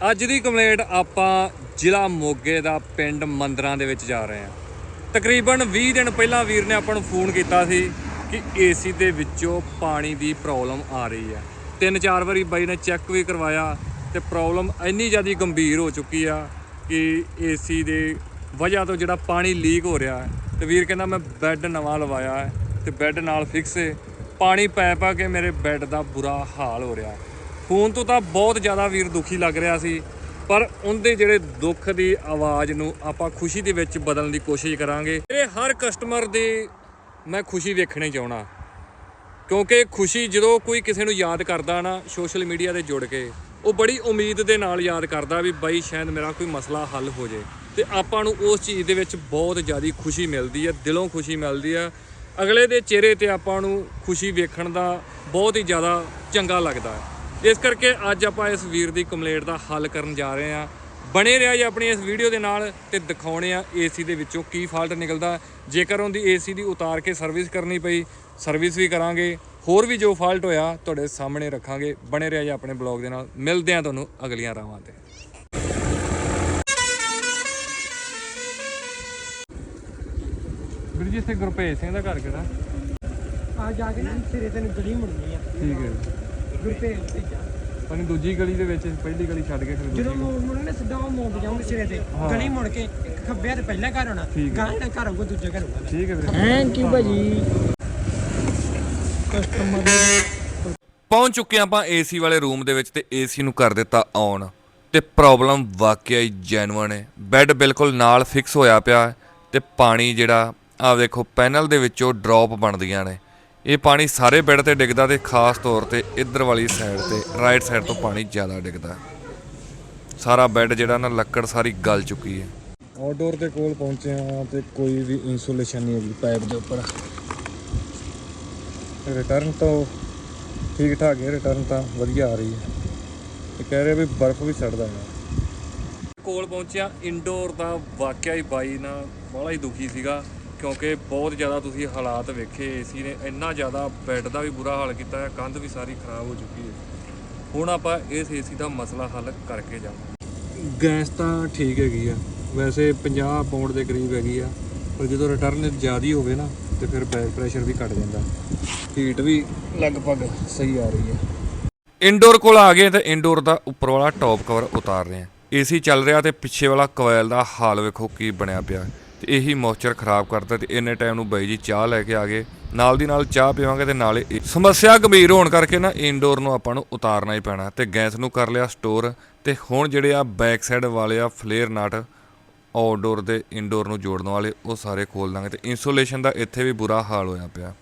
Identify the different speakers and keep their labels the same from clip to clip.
Speaker 1: ਅੱਜ ਦੀ ਕੰਪਲੇਂਟ ਆਪਾਂ ਜ਼ਿਲ੍ਹਾ ਮੋਗੇ ਦਾ ਪਿੰਡ ਮੰਦਰਾਂ ਦੇ ਵਿੱਚ ਜਾ ਰਹੇ ਹਾਂ। ਤਕਰੀਬਨ 20 ਦਿਨ ਪਹਿਲਾਂ ਵੀਰ ਨੇ ਆਪਾਂ ਨੂੰ ਫੋਨ ਕੀਤਾ ਸੀ ਕਿ ਏਸੀ ਦੇ ਵਿੱਚੋਂ ਪਾਣੀ ਦੀ ਪ੍ਰੋਬਲਮ ਆ ਰਹੀ ਹੈ। ਤਿੰਨ ਚਾਰ ਵਾਰੀ ਬਾਈ ਨੇ ਚੈੱਕ ਵੀ ਕਰਵਾਇਆ ਤੇ ਪ੍ਰੋਬਲਮ ਇੰਨੀ ਜ਼ਿਆਦਾ ਗੰਭੀਰ ਹੋ ਚੁੱਕੀ ਆ ਕਿ ਏਸੀ ਦੇ ਵਜ੍ਹਾ ਤੋਂ ਜਿਹੜਾ ਪਾਣੀ ਲੀਕ ਹੋ ਰਿਹਾ ਹੈ ਤੇ ਵੀਰ ਕਹਿੰਦਾ ਮੈਂ ਬੈੱਡ ਨਵਾਂ ਲਵਾਇਆ ਹੈ ਤੇ ਬੈੱਡ ਨਾਲ ਫਿਕਸ ਹੈ। ਪਾਣੀ ਪੈ ਪਾ ਕੇ ਮੇਰੇ ਬੈੱਡ ਦਾ ਬੁਰਾ ਹਾਲ ਹੋ ਰਿਹਾ ਹੈ। ਫੋਨ ਤੋਂ ਤਾਂ ਬਹੁਤ ਜ਼ਿਆਦਾ ਵੀਰ ਦੁਖੀ ਲੱਗ ਰਿਹਾ ਸੀ। ਪਰ ਉਹਦੇ ਜਿਹੜੇ ਦੁੱਖ ਦੀ ਆਵਾਜ਼ ਨੂੰ ਆਪਾਂ ਖੁਸ਼ੀ ਦੇ ਵਿੱਚ ਬਦਲਣ ਦੀ ਕੋਸ਼ਿਸ਼ ਕਰਾਂਗੇ। ਇਹ ਹਰ ਕਸਟਮਰ ਦੀ ਮੈਂ ਖੁਸ਼ੀ ਵੇਖਣੀ ਚਾਹਣਾ ਕਿਉਂਕਿ ਖੁਸ਼ੀ ਜਦੋਂ ਕੋਈ ਕਿਸੇ ਨੂੰ ਯਾਦ ਕਰਦਾ ਨਾ ਸੋਸ਼ਲ ਮੀਡੀਆ ਤੇ ਜੁੜ ਕੇ, ਉਹ ਬੜੀ ਉਮੀਦ ਦੇ ਨਾਲ ਯਾਦ ਕਰਦਾ ਵੀ ਬਾਈ ਸ਼ਾਇਦ ਮੇਰਾ ਕੋਈ ਮਸਲਾ ਹੱਲ ਹੋ ਜੇ। ਤੇ ਆਪਾਂ ਨੂੰ ਉਸ ਚੀਜ਼ ਦੇ ਵਿੱਚ ਬਹੁਤ ਜ਼ਿਆਦਾ ਖੁਸ਼ੀ ਮਿਲਦੀ ਹੈ, ਦਿਲੋਂ ਖੁਸ਼ੀ ਮਿਲਦੀ ਹੈ। ਅਗਲੇ ਦੇ ਚਿਹਰੇ ਤੇ ਆਪਾਂ ਨੂੰ ਖੁਸ਼ੀ ਵੇਖਣ ਦਾ ਬਹੁਤ ਹੀ ਜ਼ਿਆਦਾ ਚੰਗਾ ਲੱਗਦਾ ਹੈ। ਇਸ ਕਰਕੇ ਅੱਜ ਆਪਾਂ ਇਸ ਵੀਰ ਦੀ ਕੰਪਲੇਂਟ ਦਾ ਹੱਲ ਕਰਨ ਜਾ ਰਹੇ ਹਾਂ। ਬਣੇ ਰਿਹਾ ਜੀ ਆਪਣੀ ਇਸ ਵੀਡੀਓ ਦੇ ਨਾਲ ਤੇ ਦਿਖਾਉਣੇ ਆ ਏਸੀ ਦੇ ਵਿੱਚੋਂ ਕੀ ਫਾਲਟ ਨਿਕਲਦਾ। ਜੇਕਰ ਉਹਦੀ ਏਸੀ ਦੀ ਉਤਾਰ ਕੇ ਸਰਵਿਸ ਕਰਨੀ ਪਈ ਸਰਵਿਸ ਵੀ ਕਰਾਂਗੇ। ਹੋਰ ਵੀ ਜੋ ਫਾਲਟ ਹੋਇਆ ਤੁਹਾਡੇ ਸਾਹਮਣੇ ਰੱਖਾਂਗੇ। ਬਣੇ ਰਿਹਾ ਜੀ ਆਪਣੇ ਬਲੌਗ ਦੇ ਨਾਲ। ਮਿਲਦੇ ਆ ਤੁਹਾਨੂੰ ਅਗਲੀਆਂ ਰਾਵਾਂ ਤੇ। ਵੀਰ ਜੀ ਇੱਥੇ ਗੁਰਪ੍ਰੀਤ ਸਿੰਘ ਦਾ ਘਰ ਕਿਹੜਾ?
Speaker 2: ਆ ਜਾ ਕੇ ਨਾ ਸਿਰੇ ਤੈਨੂੰ ਗਲੀ ਮੁੜਨੀ ਆ।
Speaker 1: ਠੀਕ ਹੈ
Speaker 2: ਗੁਰਪ੍ਰੀਤ ਤੇ ਜਾ
Speaker 1: ਪਣੀ ਦੂਜੀ ਗਲੀ ਦੇ ਵਿੱਚ ਪਹਿਲੀ ਗਲੀ ਛੱਡ ਕੇ ਫਿਰ
Speaker 2: ਜਦੋਂ
Speaker 1: ਦੂਜੀ
Speaker 2: ਮੋੜ ਮੁੜਨਾ ਸਿੱਧਾ ਉਹ ਮੋੜ ਜਾਉਂਗੇ ਸਿਰੇ ਤੇ
Speaker 1: ਹਾਂ।
Speaker 2: ਗਲੀ ਮੁੜ ਕੇ ਇੱਕ ਖੱਬੇ ਤੇ ਪਹਿਲਾ ਘਰ ਹੋਣਾ
Speaker 1: ਠੀਕ ਹੈ।
Speaker 2: ਗਾਂ ਦਾ ਘਰ ਹੋਊਗਾ ਦੂਜਾ ਘਰ ਹੋਊਗਾ
Speaker 1: ਠੀਕ ਹੈ ਵੀਰ
Speaker 2: ਥੈਂਕ ਯੂ ਭਾਜੀ। ਕਸਟਮਰ
Speaker 3: ਪਹੁੰਚ ਚੁੱਕੇ ਆਪਾਂ ਏਸੀ ਵਾਲੇ ਰੂਮ ਦੇ ਵਿੱਚ ਤੇ ਏਸੀ ਨੂੰ ਕਰ ਦਿੱਤਾ ਔਨ ਤੇ ਪ੍ਰੋਬਲਮ ਵਾਕਿਆ ਹੀ ਜੈਨੂਅਨ ਹੈ। ਬੈੱਡ ਬਿਲਕੁਲ ਨਾਲ ਫਿਕਸ ਹੋਇਆ ਪਿਆ ਹੈ ਤੇ ਪਾਣੀ ਜਿਹੜਾ ਆ ਵੇਖੋ ਪੈਨਲ ਦੇ ਵਿੱਚੋਂ ਡ੍ਰੌਪ ਬਣਦੀਆਂ ਨੇ। ਇਹ ਪਾਣੀ ਸਾਰੇ ਬੈੱਡ ਤੇ ਡਿੱਗਦਾ ਤੇ ਖਾਸ ਤੌਰ ਤੇ ਇੱਧਰ ਵਾਲੀ ਸਾਈਡ ਤੇ ਰਾਈਟ ਸਾਈਡ ਤੋਂ ਪਾਣੀ ਜ਼ਿਆਦਾ ਡਿੱਗਦਾ। ਸਾਰਾ ਬੈੱਡ ਜਿਹੜਾ ਨਾ ਲੱਕੜ ਸਾਰੀ ਗਲ ਚੁੱਕੀ ਹੈ।
Speaker 1: ਆਊਟਡੋਰ ਦੇ ਕੋਲ ਪਹੁੰਚੇ ਆ ਤੇ ਕੋਈ ਵੀ ਇਨਸੂਲੇਸ਼ਨ ਨਹੀਂ ਹੈਗੀ ਪਾਈਪ ਦੇ ਉੱਪਰ। ਰਿਟਰਨ ਤੋਂ ਠੀਕ ਠਾਕ ਹੈ ਰਿਟਰਨ ਤਾਂ ਵਧੀਆ ਆ ਰਹੀ ਹੈ। ਤੇ ਕਹਿ ਰਹੇ ਵੀ ਬਰਫ਼ ਵੀ ਸੜਦਾ ਹੈ। ਕੋਲ ਪਹੁੰਚਿਆ ਇੰਡੋਰ ਦਾ ਵਾਕਿਆ ਹੀ ਬਾਈ ਨਾ ਬੜਾ ਹੀ ਦੁਖੀ ਸੀਗਾ। ਕਿਉਂਕਿ ਬਹੁਤ ਜ਼ਿਆਦਾ ਤੁਸੀਂ ਹਾਲਾਤ ਵੇਖੇ ਏਸੀ ਨੇ ਇੰਨਾ ਜ਼ਿਆਦਾ ਬੈੱਡ ਦਾ ਵੀ ਬੁਰਾ ਹਾਲ ਕੀਤਾ ਹੈ ਕੰਧ ਵੀ ਸਾਰੀ ਖਰਾਬ ਹੋ ਚੁੱਕੀ ਹੈ। ਹੁਣ ਆਪਾਂ ਇਸ ਏਸੀ ਦਾ ਮਸਲਾ ਹੱਲ ਕਰਕੇ ਜਾਵਾਂਗੇ। ਗੈਸ ਤਾਂ ਠੀਕ ਹੈਗੀ ਆ। ਵੈਸੇ 50 ਪਾਉਂਡ ਦੇ ਕਰੀਬ ਹੈਗੀ ਆ ਪਰ ਜਦੋਂ ਰਿਟਰਨ ਜ਼ਿਆਦੀ ਹੋਵੇ ਨਾ ਤੇ ਫਿਰ ਬੈਕ ਪ੍ਰੈਸ਼ਰ ਵੀ ਘਟ ਜਾਂਦਾ। ਹੀਟ ਵੀ ਲਗਭਗ ਸਹੀ ਆ ਰਹੀ ਹੈ।
Speaker 3: ਇੰਡੋਰ ਕੋਲ ਆ ਗਏ ਤੇ ਇੰਡੋਰ ਦਾ ਉੱਪਰ ਵਾਲਾ ਟੌਪ ਕਵਰ ਉਤਾਰ ਰਹੇ ਆ ਏਸੀ ਚੱਲ ਰਿਹਾ ਤੇ ਪਿੱਛੇ ਵਾਲਾ ਕੋਇਲ ਦਾ ਹਾਲ ਵੇਖੋ ਕੀ ਬਣਿਆ ਪਿਆ। ਤੇ ਇਹੀ ਮੋਇਸਚਰ ਖਰਾਬ ਕਰਦਾ ਤੇ ਇੰਨੇ ਟਾਈਮ ਨੂੰ ਬਾਈ ਜੀ ਚਾਹ ਲੈ ਕੇ ਆ ਗਏ। ਨਾਲ ਦੀ ਨਾਲ ਚਾਹ ਪੀਵਾਂਗੇ ਤੇ ਨਾਲੇ ਇਹ- ਸਮੱਸਿਆ ਗੰਭੀਰ ਹੋਣ ਕਰਕੇ ਨਾ ਇਨਡੋਰ ਨੂੰ ਆਪਾਂ ਨੂੰ ਉਤਾਰਨਾ ਹੀ ਪੈਣਾ ਤੇ ਗੈਸ ਨੂੰ ਕਰ ਲਿਆ ਸਟੋਰ ਤੇ ਹੁਣ ਜਿਹੜੇ ਆ ਬੈਕ ਸਾਈਡ ਵਾਲੇ ਆ ਫਲੇਅਰ ਨਟ ਆਊਟਡੋਰ ਦੇ ਇਨਡੋਰ ਨੂੰ ਜੋੜਨ ਵਾਲੇ ਉਹ ਸਾਰੇ ਖੋਲ ਦਾਂਗੇ ਤੇ ਇਨਸੂਲੇਸ਼ਨ ਦਾ ਇੱਥੇ ਵੀ ਬੁਰਾ ਹਾਲ ਹੋਇਆ ਪਿਆ।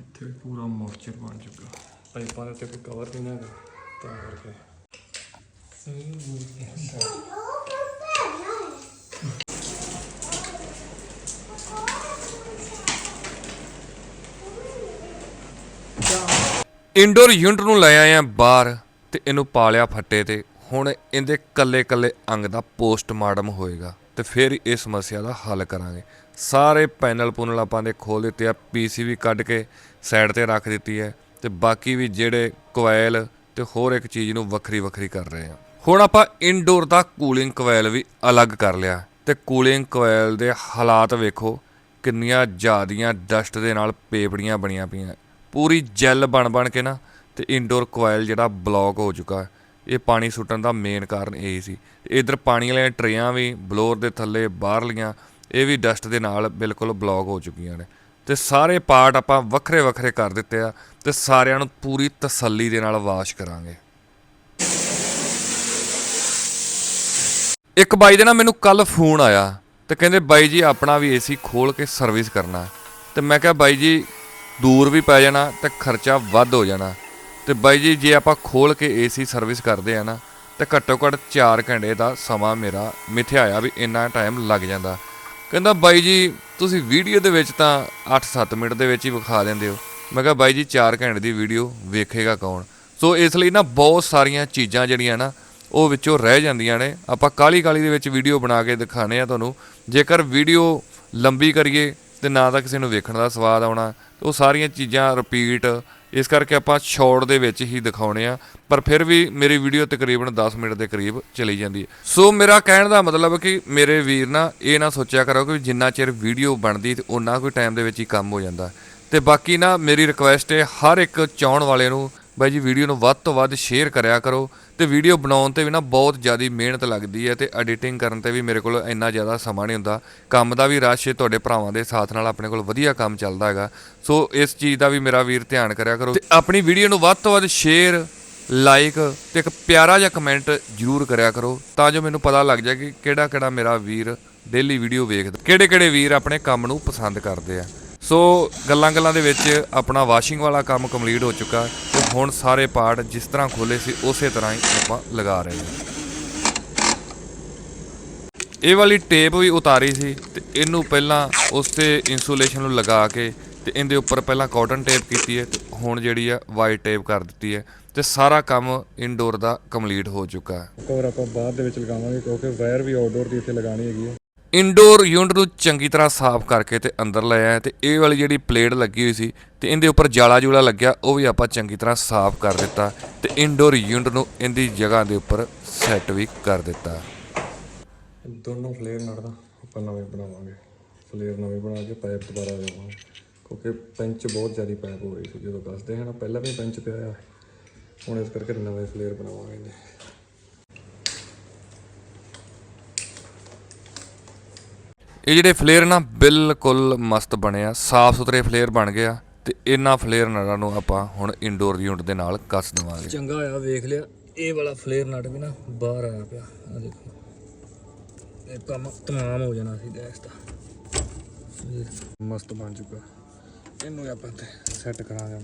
Speaker 1: ਇੱਥੇ ਪੂਰਾ ਮੋਇਸਚਰ ਬਣ ਚੁੱਕਾ। ਪਾਈਪਾਂ ਦੇ ਉੱਤੇ ਕੋਈ ਕਵਰ ਨਹੀਂ ਹੈਗਾ ਤਾਂ ਕਰਕੇ।
Speaker 3: ਇੰਡੋਰ ਯੂਨਿਟ ਨੂੰ ਲੈ ਆਏ ਆ ਬਾਹਰ ਤੇ ਇਹਨੂੰ ਪਾਲਿਆ ਫੱਟੇ ਤੇ। ਹੁਣ ਇਹਦੇ ਕੱਲੇ ਕੱਲੇ ਅੰਗ ਦਾ ਪੋਸਟਮਾਰਟਮ ਹੋਏਗਾ ਤੇ ਫਿਰ ਇਹ ਸਮੱਸਿਆ ਦਾ ਹੱਲ ਕਰਾਂਗੇ। ਸਾਰੇ ਪੈਨਲ ਪੁਨਲ ਆਪਾਂ ਦੇ ਖੋਲ ਦਿੱਤੇ ਆ ਪੀਸੀਬੀ ਕੱਢ ਕੇ ਸਾਈਡ ਤੇ ਰੱਖ ਦਿੱਤੀ ਹੈ। ਤੇ ਬਾਕੀ ਵੀ ਜਿਹੜੇ ਕੋਇਲ ਤੇ ਹੋਰ ਇੱਕ ਚੀਜ਼ ਨੂੰ ਵੱਖਰੀ ਵੱਖਰੀ ਕਰ ਰਹੇ ਆ। ਹੁਣ ਆਪਾਂ ਇਨਡੋਰ ਦਾ ਕੂਲਿੰਗ ਕੋਇਲ ਵੀ ਅਲੱਗ ਕਰ ਲਿਆ। ਤੇ ਕੂਲਿੰਗ ਕੋਇਲ ਦੇ ਹਾਲਾਤ ਵੇਖੋ, ਕਿੰਨੀਆਂ ਜ਼ਿਆਦੀਆਂ ਡਸਟ ਦੇ ਨਾਲ ਪੇਪੜੀਆਂ ਬਣੀਆਂ ਪਈਆਂ। ਪੂਰੀ ਜੈਲ ਬਣ ਬਣ ਕੇ ਨਾ ਤੇ ਇਨਡੋਰ ਕੋਇਲ ਜਿਹੜਾ ਬਲੌਕ ਹੋ ਚੁੱਕਾ, ਇਹ ਪਾਣੀ ਸੁੱਟਣ ਦਾ ਮੇਨ ਕਾਰਨ ਇਹ ਸੀ। ਇਧਰ ਪਾਣੀ ਵਾਲੀਆਂ ਟਰੇਆਂ ਵੀ ਬਲੋਰ ਦੇ ਥੱਲੇ ਬਾਹਰਲੀਆਂ ਇਹ ਵੀ ਡਸਟ ਦੇ ਨਾਲ ਬਿਲਕੁਲ ਬਲੌਕ ਹੋ ਚੁੱਕੀਆਂ ਨੇ। ਤੇ ਸਾਰੇ ਪਾਰਟ ਆਪਾਂ ਵੱਖਰੇ ਵੱਖਰੇ ਕਰ ਦਿੱਤੇ ਆ ਤੇ ਸਾਰਿਆਂ ਨੂੰ ਪੂਰੀ ਤਸੱਲੀ ਦੇ ਨਾਲ ਵਾਸ਼ ਕਰਾਂਗੇ। ਇੱਕ ਬਾਈ ਦੇ ਨਾ ਮੈਨੂੰ ਕੱਲ ਫੋਨ ਆਇਆ ਤੇ ਕਹਿੰਦੇ, ਬਾਈ ਜੀ, ਆਪਣਾ ਵੀ ਏਸੀ ਖੋਲ ਕੇ ਸਰਵਿਸ ਕਰਨਾ। ਤੇ ਮੈਂ ਕਿਹਾ, ਬਾਈ ਜੀ, ਦੂਰ ਵੀ ਪੈ ਜਾਣਾ ਤੇ ਖਰਚਾ ਵੱਧ ਹੋ ਜਾਣਾ। ਤੇ ਬਾਈ ਜੀ, ਜੇ ਆਪਾਂ ਖੋਲ ਕੇ ਏਸੀ ਸਰਵਿਸ ਕਰਦੇ ਆ ਨਾ, ਤੇ ਘੱਟੋ ਘੱਟ 4 ਘੰਟੇ ਦਾ ਸਮਾਂ ਮੇਰਾ ਮਿਥਿਆ ਆ ਵੀ ਇੰਨਾ ਟਾਈਮ ਲੱਗ ਜਾਂਦਾ। ਕਹਿੰਦਾ, ਬਾਈ ਜੀ ਤੁਸੀਂ ਵੀਡੀਓ ਦੇ ਵਿੱਚ ਤਾਂ 8-7 ਮਿੰਟ ਦੇ ਵਿੱਚ ਹੀ ਵਿਖਾ ਦਿੰਦੇ ਹੋ। ਮੈਂ ਕਿਹਾ ਬਾਈ ਜੀ 4 ਘੰਟੇ ਦੀ ਵੀਡੀਓ ਵੇਖੇਗਾ ਕੌਣ? ਸੋ ਇਸ ਲਈ ਨਾ ਬਹੁਤ ਸਾਰੀਆਂ ਚੀਜ਼ਾਂ ਜਿਹੜੀਆਂ ਨਾ, ਉਹ ਵਿੱਚੋਂ ਰਹਿ ਜਾਂਦੀਆਂ ਨੇ। ਆਪਾਂ ਕਾਲੀ ਕਾਲੀ ਦੇ ਵਿੱਚ ਵੀਡੀਓ ਬਣਾ ਕੇ ਦਿਖਾਣੇ ਆ ਤੁਹਾਨੂੰ। ਜੇਕਰ ਵੀਡੀਓ ਲੰਬੀ ਕਰੀਏ ਤੇ ਨਾ ਤਾਂ ਕਿਸੇ ਨੂੰ ਵੇਖਣ ਦਾ ਸਵਾਦ ਆਉਣਾ ਉਹ ਸਾਰੀਆਂ ਚੀਜ਼ਾਂ ਰਿਪੀਟ ਇਸ ਕਰਕੇ ਆਪਾਂ ਸ਼ਾਰਟ ਦੇ ਵਿੱਚ ਹੀ ਦਿਖਾਉਣੇ ਆ, ਪਰ ਫਿਰ ਵੀ ਮੇਰੀ ਵੀਡੀਓ ਤਕਰੀਬਨ 10 ਮਿੰਟ ਦੇ ਕਰੀਬ ਚਲੀ ਜਾਂਦੀ ਹੈ। ਸੋ ਮੇਰਾ ਕਹਿਣ ਦਾ ਮਤਲਬ ਕਿ ਮੇਰੇ ਵੀਰ ਨਾ ਇਹ ਨਾ ਸੋਚਿਆ ਕਰੋ ਕਿ ਜਿੰਨਾ ਚਿਰ ਵੀਡੀਓ ਬਣਦੀ ਤੇ ਉਨਾ ਕੋਈ ਟਾਈਮ ਦੇ ਵਿੱਚ ਹੀ ਕੰਮ ਹੋ ਜਾਂਦਾ। ਤੇ ਬਾਕੀ ਨਾ ਮੇਰੀ ਰਿਕੁਐਸਟ ਹੈ ਹਰ ਇੱਕ ਚਾਹਣ ਵਾਲੇ ਨੂੰ ਬਾਈ ਜੀ ਵੀਡੀਓ ਨੂੰ ਵੱਧ ਤੋਂ ਵੱਧ ਸ਼ੇਅਰ ਕਰਿਆ ਕਰੋ ਤੇ ਵੀਡੀਓ ਬਣਾਉਣ ਤੇ ਵੀ ਨਾ ਬਹੁਤ ਜ਼ਿਆਦਾ ਮਿਹਨਤ ਲੱਗਦੀ ਹੈ ਤੇ ਐਡੀਟਿੰਗ ਕਰਨ ਤੇ ਵੀ ਮੇਰੇ ਕੋਲ ਇੰਨਾ ਜ਼ਿਆਦਾ ਸਮਾਂ ਨਹੀਂ ਹੁੰਦਾ। ਕੰਮ ਦਾ ਵੀ ਰਸ਼ ਤੁਹਾਡੇ ਭਰਾਵਾਂ ਦੇ ਸਾਥ ਨਾਲ, ਆਪਣੇ ਕੋਲ ਵਧੀਆ ਕੰਮ ਚੱਲਦਾ ਹੈਗਾ। ਸੋ ਇਸ ਚੀਜ਼ ਦਾ ਵੀ ਮੇਰਾ ਵੀਰ ਧਿਆਨ ਕਰਿਆ ਕਰੋ ਤੇ ਆਪਣੀ ਵੀਡੀਓ ਨੂੰ ਵੱਧ ਤੋਂ ਵੱਧ ਸ਼ੇਅਰ ਲਾਈਕ ਤੇ ਇੱਕ ਪਿਆਰਾ ਜਿਹਾ ਕਮੈਂਟ ਜਰੂਰ ਕਰਿਆ ਕਰੋ ਤਾਂ ਜੋ ਮੈਨੂੰ ਪਤਾ ਲੱਗ ਜਾਏ ਕਿ ਕਿਹੜਾ ਕਿਹੜਾ ਮੇਰਾ ਵੀਰ ਡੇਲੀ ਵੀਡੀਓ ਵੇਖਦਾ ਕਿਹੜੇ ਕਿਹੜੇ ਵੀਰ ਆਪਣੇ ਕੰਮ ਨੂੰ ਪਸੰਦ ਕਰਦੇ ਆ। ਸੋ ਗੱਲਾਂ ਗੱਲਾਂ ਦੇ ਵਿੱਚ ਆਪਣਾ ਵਾਸ਼ਿੰਗ ਵਾਲਾ ਕੰਮ ਕੰਪਲੀਟ ਹੋ ਚੁੱਕਾ ਤੇ ਹੁਣ ਸਾਰੇ ਪਾਰਟ ਜਿਸ ਤਰ੍ਹਾਂ ਖੋਲੇ ਸੀ ਉਸੇ ਤਰ੍ਹਾਂ ਹੀ ਆਪਾਂ ਲਗਾ ਰਹੇ ਹਾਂ। ਇਹ ਵਾਲੀ ਟੇਪ ਵੀ ਉਤਾਰੀ ਸੀ ਤੇ ਇਹਨੂੰ ਪਹਿਲਾਂ ਉਸ ਤੇ ਇਨਸੂਲੇਸ਼ਨ ਨੂੰ ਲਗਾ ਕੇ ਤੇ ਇਹਦੇ ਉੱਪਰ ਪਹਿਲਾਂ ਕਾਟਨ ਟੇਪ ਕੀਤੀ ਹੈ ਹੁਣ ਜਿਹੜੀ ਆ ਵਾਈਟ ਟੇਪ ਕਰ ਦਿੱਤੀ ਹੈ ਤੇ ਸਾਰਾ ਕੰਮ ਇਨਡੋਰ ਦਾ ਕੰਪਲੀਟ ਹੋ ਚੁੱਕਾ ਹੈ।
Speaker 1: ਕਵਰ ਆਪਾਂ ਬਾਅਦ ਦੇ ਵਿੱਚ ਲਗਾਵਾਂਗੇ ਕਿਉਂਕਿ ਵਾਇਰ ਵੀ ਆਊਟਡੋਰ ਦੀ ਇੱਥੇ ਲਗਾਣੀ ਹੈਗੀ ਹੈ।
Speaker 3: ਇਨਡੋਰ ਯੂਨਿਟ ਨੂੰ ਚੰਗੀ ਤਰ੍ਹਾਂ ਸਾਫ਼ ਕਰਕੇ ਤੇ ਅੰਦਰ ਲੈ ਆਇਆ ਤੇ ਇਹ ਵਾਲੀ ਜਿਹੜੀ ਪਲੇਟ ਲੱਗੀ ਹੋਈ ਸੀ ਤੇ ਇਹਦੇ ਉੱਪਰ ਜਾਲਾ ਜੂਲਾ ਲੱਗਿਆ, ਉਹ ਵੀ ਆਪਾਂ ਚੰਗੀ ਤਰ੍ਹਾਂ ਸਾਫ਼ ਕਰ ਦਿੱਤਾ ਤੇ ਇਨਡੋਰ ਯੂਨਿਟ ਨੂੰ ਇਹਦੀ ਜਗ੍ਹਾ ਦੇ ਉੱਪਰ ਸੈੱਟ ਵੀ ਕਰ ਦਿੱਤਾ।
Speaker 1: ਦੋਨੋਂ ਫਲੇਅਰ ਨਾਲ ਨਾ ਆਪਾਂ ਨਵੇਂ ਬਣਾਵਾਂਗੇ। ਫਲੇਅਰ ਨਵੇਂ ਬਣਾ ਕੇ ਪਾਈਪ ਦੁਬਾਰਾ ਲਗਾਵਾਂਗੇ ਕਿਉਂਕਿ ਪੈਂਚ ਬਹੁਤ ਜ਼ਿਆਦਾ ਪਾਈਪ ਹੋ ਗਈ ਸੀ ਜਦੋਂ ਦੱਸਦੇ ਹਨ ਪਹਿਲਾਂ ਵੀ ਪੈਂਚ ਪਿਆ ਆ, ਹੁਣ ਇਸ ਕਰਕੇ ਨਵੇਂ ਫਲੇਅਰ ਬਣਾਵਾਂਗੇ
Speaker 3: ਇਹ ਜਿਹੜੇ ਫਲੇਅਰ ਨਾ ਬਿਲਕੁਲ ਮਸਤ ਬਣਿਆ ਸਾਫ਼ ਸੁਥਰੇ ਫਲੇਅਰ ਬਣ ਗਿਆ ਤੇ ਇਹਨਾਂ ਫਲੇਅਰ ਨਾਲਾਂ ਨੂੰ ਆਪਾਂ ਹੁਣ ਇਨਡੋਰ ਯੂਨਿਟ ਦੇ ਨਾਲ ਕੱਸ ਦੇਵਾਂਗੇ।
Speaker 1: ਚੰਗਾ ਆ ਵੇਖ ਲਿਆ। ਇਹ ਵਾਲਾ ਫਲੇਅਰ ਨਟ ਵੀ ਨਾ ਬਾਹਰ ਆਇਆ ਪਿਆ। ਆ ਦੇਖੋ। ਇਹ ਕੰਮ ਤਮਾਮ ਹੋ ਜਾਣਾ ਸੀ ਗੈਸ ਦਾ। ਮਸਤ ਬਣ ਚੁੱਕਾ। ਇਹਨੂੰ ਆਪਾਂ ਤੇ ਸੈੱਟ ਕਰਾਂਗੇ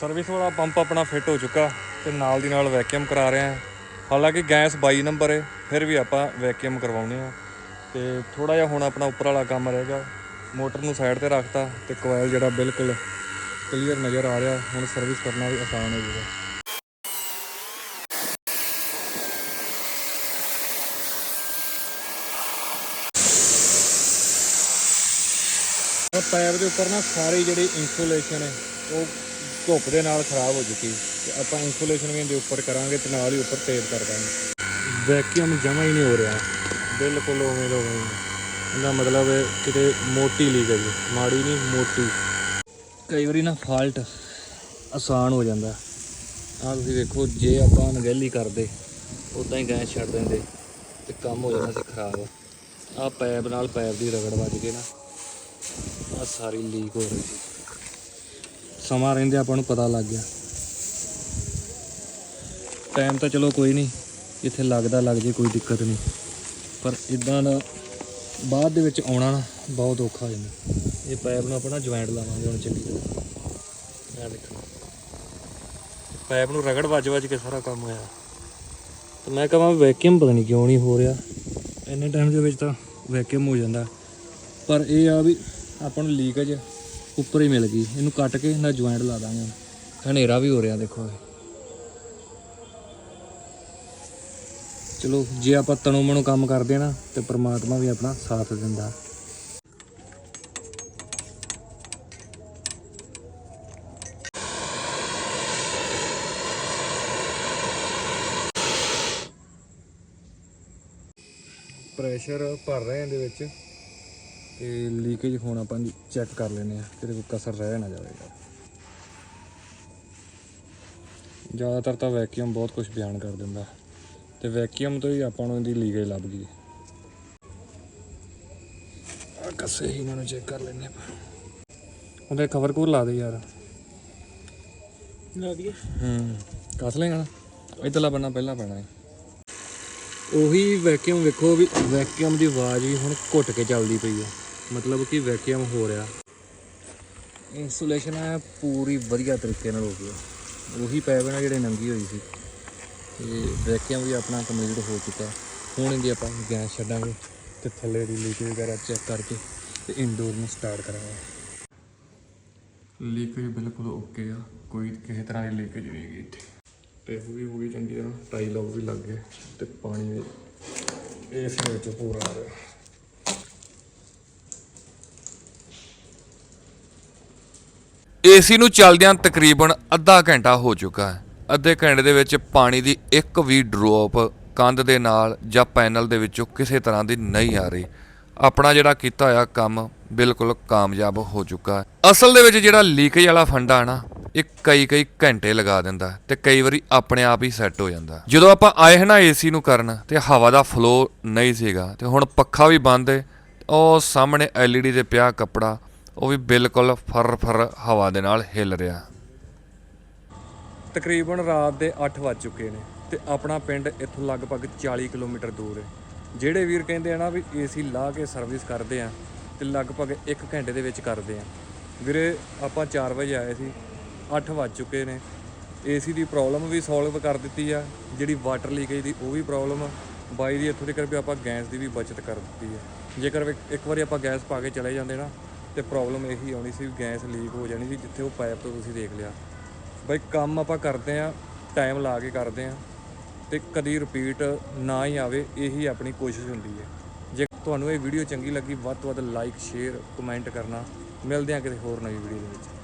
Speaker 1: ਸਰਵਿਸ ਵਾਲਾ ਪੰਪ ਆਪਣਾ ਫਿੱਟ ਹੋ ਚੁੱਕਾ ਤੇ ਨਾਲ ਦੀ ਨਾਲ ਵੈਕਿਊਮ ਕਰਾ ਰਹੇ ਆ। ਹਾਲਾਂਕਿ ਗੈਸ 22 ਨੰਬਰ ਹੈ ਫਿਰ ਵੀ ਆਪਾਂ ਵੈਕਿਊਮ ਕਰਵਾਉਨੇ ਆ। ਤੇ ਥੋੜਾ ਜਿਹਾ ਹੁਣ ਆਪਣਾ ਉੱਪਰ ਵਾਲਾ ਕੰਮ ਰਹੇਗਾ ਮੋਟਰ ਨੂੰ ਸਾਈਡ ਤੇ ਰੱਖਤਾ ਤੇ ਕੋਇਲ ਜਿਹੜਾ ਬਿਲਕੁਲ ਕਲੀਅਰ ਨਜ਼ਰ ਆ ਰਿਹਾ। ਹੁਣ ਸਰਵਿਸ ਕਰਨਾ ਵੀ ਆਸਾਨ ਹੋ ਜਾਊਗਾ। ਪੈਪ ਦੇ ਉੱਪਰ ਨਾ ਸਾਰੀ ਜਿਹੜੀ ਇਨਸੂਲੇਸ਼ਨ ਹੈ, ਉਹ ਧੁੱਪ ਦੇ ਨਾਲ ਖਰਾਬ ਹੋ ਚੁੱਕੀ ਤੇ ਆਪਾਂ ਇਨਸੂਲੇਸ਼ਨ ਵੀ ਇਹਦੇ ਉੱਪਰ ਕਰਾਂਗੇ ਤੇ ਨਾਲ ਹੀ ਉੱਪਰ ਤੇਜ਼ ਕਰ ਦਾਂਗੇ। ਵੈਕਿਊਮ ਜਮਾ ਹੀ ਨਹੀਂ ਹੋ ਰਿਹਾ। ਬਿਲਕੁਲ ਉਵੇਂ ਦਾ ਉਵੇਂ ਹੀ। ਇਹਦਾ ਮਤਲਬ ਕਿਤੇ ਮੋਟੀ ਲੀਕ ਹੈ ਜੀ। ਮਾੜੀ ਨਹੀਂ, ਮੋਟੀ। ਕਈ ਵਾਰੀ ਨਾ ਫਾਲਟ ਆਸਾਨ ਹੋ ਜਾਂਦਾ। ਆਹ ਤੁਸੀਂ ਵੇਖੋ, ਜੇ ਆਪਾਂ ਅਣਗਹਿਲੀ ਕਰਦੇ ਉਦਾਂ ਹੀ ਗੈਸ ਛੱਡ ਦਿੰਦੇ ਤੇ ਕੰਮ ਹੋ ਜਾਣਾ ਸੀ ਖਰਾਬ। ਆਹ ਪੈਪ ਨਾਲ ਪੈਪ ਦੀ ਰਗੜ ਵੱਜ ਕੇ ਨਾ ਆ ਸਾਰੀ ਲੀਕ ਹੋ ਰਹੀ ਸੀ। ਸਮਾਂ ਰਹਿੰਦੇ ਆਪਾਂ ਨੂੰ ਪਤਾ ਲੱਗ ਗਿਆ। ਟਾਈਮ ਤਾਂ ਚਲੋ ਕੋਈ ਨਹੀਂ, ਜਿੱਥੇ ਲੱਗਦਾ ਲੱਗ ਜੇ ਕੋਈ ਦਿੱਕਤ ਨਹੀਂ। ਪਰ ਇਦਾਂ ਦਾ ਬਾਅਦ ਦੇ ਵਿੱਚ ਆਉਣਾ ਨਾ ਬਹੁਤ ਔਖਾ ਹੋ ਜਾਂਦਾ। ਇਹ ਪਾਈਪ ਨੂੰ ਆਪਾਂ ਨਾ ਜੁਆਇੰਟ ਲਾਵਾਂਗੇ ਹੁਣ ਚੰਗੀ ਤਰ੍ਹਾਂ ਇਹ ਦੇਖੋ। ਪਾਈਪ ਨੂੰ ਰਗੜ ਵੱਜ ਵੱਜ ਕੇ ਸਾਰਾ ਕੰਮ ਹੋਇਆ। ਤੇ ਮੈਂ ਕਹਾਂ ਵੈਕਿਊਮ ਪਤਾ ਨਹੀਂ ਕਿਉਂ ਨਹੀਂ ਹੋ ਰਿਹਾ। ਇੰਨੇ ਟਾਈਮ ਦੇ ਵਿੱਚ ਤਾਂ ਵੈਕਿਊਮ ਹੋ ਜਾਂਦਾ। ਪਰ ਇਹ ਆ ਵੀ ਆਪਾਂ ਨੂੰ ਲੀਕੇਜ ਉੱਪਰ ਹੀ ਮਿਲ ਗਈ। ਇਹਨੂੰ ਕੱਟ ਕੇ ਨਾ ਜੁਆਇੰਟ ਲਾ ਦਾਂਗੇ ਹਨੇਰਾ ਵੀ ਹੋ ਰਿਹਾ ਦੇਖੋ ਇਹ। ਚਲੋ, ਜੇ ਆਪਾਂ ਤਣੋ ਮਣੋ ਕੰਮ ਕਰਦੇ ਆ ਨਾ, ਤੇ ਪ੍ਰਮਾਤਮਾ ਵੀ ਆਪਣਾ ਸਾਥ ਦਿੰਦਾ। ਪ੍ਰੈਸ਼ਰ ਭਰ ਰਹੇ ਦੇ ਵਿੱਚ, ਤੇ ਲੀਕੇਜ ਹੁਣ ਆਪਾਂ ਚੈੱਕ ਕਰ ਲੈਨੇ ਆ ਕਿਤੇ ਕੋਈ ਕਸਰ ਰਹਿ ਨਾ ਜਾਵੇਗਾ ਜ਼ਿਆਦਾਤਰ ਤਾਂ ਵੈਕਿਊਮ ਬਹੁਤ ਕੁਝ ਬਿਆਨ ਕਰ ਦਿੰਦਾ। ਤੇ ਵੈਕਿਊਮ ਤੋਂ ਹੀ ਆਪਾਂ ਨੂੰ ਇਹਦੀ ਲੀਕੇਜ ਲੱਭ ਗਈ। ਆ ਕਸੇ ਹੀ ਇਹਨਾਂ ਨੂੰ ਚੈੱਕ ਕਰ ਲੈਨੇ ਆਪਾਂ। ਉਹਦੇ ਕਵਰ ਕੋਲ ਲਾ ਦੇ ਯਾਰ।
Speaker 2: ਲਾ ਦਈਏ।
Speaker 1: ਹੂੰ ਕੱਸ ਨਾ। ਇਧਰਲਾ ਬੰਨਾ ਪਹਿਲਾਂ ਪੈਣਾ ਹੈ। ਉਹੀ ਵੈਕਿਊਮ ਵੇਖੋ ਵੀ ਵੈਕਿਊਮ ਦੀ ਆਵਾਜ਼ ਵੀ ਹੁਣ ਘੁੱਟ ਕੇ ਚੱਲਦੀ ਪਈ ਹੈ। ਮਤਲਬ ਕਿ ਵੈਕਿਊਮ ਹੋ ਰਿਹਾ। ਇਨਸੂਲੇਸ਼ਨ ਹੈ ਪੂਰੀ ਵਧੀਆ ਤਰੀਕੇ ਨਾਲ ਹੋ ਗਿਆ ਉਹੀ ਪੈਪ ਨਾਲ ਜਿਹੜੇ ਨੰਗੀ ਹੋਈ ਸੀ। ਤੇ ਵੈਕਿਊਮ ਵੀ ਆਪਣਾ ਕੰਪਲੀਟ ਹੋ ਚੁੱਕਾ। ਹੁਣ ਇਹਦੀ ਆਪਾਂ ਗੈਸ ਛੱਡਾਂਗੇ ਤੇ ਥੱਲੇ ਦੀ ਲੀਕੇਜ ਵਗੈਰਾ ਚੈੱਕ ਕਰਕੇ ਤੇ ਇਨਡੋਰ ਨੂੰ ਸਟਾਰਟ ਕਰਾਂਗੇ। ਲੀਕੇਜ ਬਿਲਕੁਲ ਓਕੇ ਆ। ਕੋਈ ਕਿਸੇ ਤਰ੍ਹਾਂ ਦੀ ਲੀਕੇਜ ਨਹੀਂ ਹੈਗੀ ਇੱਥੇ। ਤੇ ਉਹ ਵੀ ਹੋ ਗਈ ਚੰਗੀ ਤਰ੍ਹਾਂ। ਟਾਈ ਲੌਕ ਵੀ ਲੱਗ ਗਏ ਤੇ ਪਾਣੀ ਵੀ ਏਸੀ ਵਿੱਚ ਪੂਰਾ ਆ ਰਿਹਾ।
Speaker 3: ਏਸੀ ਨੂੰ ਚੱਲਦਿਆਂ ਤਕਰੀਬਨ ਅੱਧਾ ਘੰਟਾ ਹੋ ਚੁੱਕਾ ਹੈ। ਅੱਧੇ ਘੰਟੇ ਦੇ ਵਿੱਚ ਪਾਣੀ ਦੀ ਇੱਕ ਵੀ ਡ੍ਰੌਪ ਕੰਧ ਦੇ ਨਾਲ ਜਾਂ ਪੈਨਲ ਦੇ ਵਿੱਚੋਂ ਕਿਸੇ ਤਰ੍ਹਾਂ ਦੀ ਨਹੀਂ ਆ ਰਹੀ। ਆਪਣਾ ਜਿਹੜਾ ਕੀਤਾ ਹੋਇਆ ਕੰਮ ਬਿਲਕੁਲ ਕਾਮਯਾਬ ਹੋ ਚੁੱਕਾ ਹੈ। ਅਸਲ ਦੇ ਵਿੱਚ ਜਿਹੜਾ ਲੀਕੇਜ ਵਾਲਾ ਫੰਡਾ ਨਾ, ਇਹ ਕਈ ਕਈ ਘੰਟੇ ਲਗਾ ਦਿੰਦਾ ਤੇ ਕਈ ਵਾਰੀ ਆਪਣੇ ਆਪ ਹੀ ਸੈੱਟ ਹੋ ਜਾਂਦਾ ਜਦੋਂ ਆਪਾਂ ਆਏ ਹਾਂ ਨਾ ਏਸੀ ਨੂੰ ਕਰਨ ਤੇ ਹਵਾ ਦਾ ਫਲੋ ਨਹੀਂ ਸੀਗਾ ਤੇ ਹੁਣ ਪੱਖਾ ਵੀ ਬੰਦ ਹੈ, ਉਹ ਸਾਹਮਣੇ ਐਲਈਡੀ ਤੇ ਪਿਆ ਕੱਪੜਾ, ਉਹ ਵੀ ਬਿਲਕੁਲ ਫਰ ਫਰ ਹਵਾ ਦੇ ਨਾਲ ਹਿੱਲ ਰਿਹਾ।
Speaker 1: ਤਕਰੀਬਨ ਰਾਤ ਦੇ 8 ਵੱਜ ਚੁੱਕੇ ਨੇ ਤੇ ਆਪਣਾ ਪਿੰਡ ਇੱਥੋਂ ਲਗਭਗ 40 ਕਿਲੋਮੀਟਰ ਦੂਰ ਹੈ। ਜਿਹੜੇ ਵੀਰ ਕਹਿੰਦੇ ਆ ਨਾ ਵੀ ਏਸੀ ਲਾ ਕੇ ਸਰਵਿਸ ਕਰਦੇ ਆ ਤੇ ਲਗਭਗ 1 ਘੰਟੇ ਦੇ ਵਿੱਚ ਕਰਦੇ ਆ। ਵੀਰੇ, ਆਪਾਂ 4 ਵਜੇ ਆਏ ਸੀ 8 ਵੱਜ ਚੁੱਕੇ ਨੇ। ਏਸੀ ਦੀ ਪ੍ਰੋਬਲਮ ਵੀ ਸੋਲਵ ਕਰ ਦਿੱਤੀ ਆ, ਜਿਹੜੀ ਵਾਟਰ ਲੀਕੇਜ ਦੀ ਉਹ ਵੀ ਪ੍ਰੋਬਲਮ ਆ। ਬਾਈ ਦੀ ਇੱਥੋਂ ਤੱਕ ਵੀ ਆਪਾਂ ਗੈਸ ਦੀ ਵੀ ਬਚਤ ਕਰ ਦਿੱਤੀ ਆ। ਜੇਕਰ ਇੱਕ ਵਾਰੀ ਆਪਾਂ ਗੈਸ ਪਾ ਕੇ ਚਲੇ ਜਾਂਦੇ ਨਾ, ਤੇ ਪ੍ਰੋਬਲਮ ਇਹੀ ਆਉਣੀ ਸੀ ਵੀ ਗੈਸ ਲੀਕ ਹੋ ਜਾਣੀ ਸੀ, ਜਿੱਥੇ ਉਹ ਪਾਈਪ ਤੋਂ ਤੁਸੀਂ ਦੇਖ ਲਿਆ। ਬਈ ਕੰਮ ਆਪਾਂ ਕਰਦੇ ਆ ਟਾਈਮ ਲਾ ਕੇ ਕਰਦੇ ਆ ਤੇ ਕਦੀ ਰਿਪੀਟ ਨਾ ਹੀ ਆਵੇ, ਇਹੀ ਆਪਣੀ ਕੋਸ਼ਿਸ਼ ਹੁੰਦੀ ਹੈ। ਜੇ ਤੁਹਾਨੂੰ ਇਹ ਵੀਡੀਓ ਚੰਗੀ ਲੱਗੀ, ਵੱਧ ਤੋਂ ਵੱਧ ਲਾਈਕ ਸ਼ੇਅਰ ਕਮੈਂਟ ਕਰਨਾ। ਮਿਲਦੇ ਆ ਕਿਸੇ ਹੋਰ ਨਵੀਂ ਵੀਡੀਓ ਦੇ ਵਿੱਚ।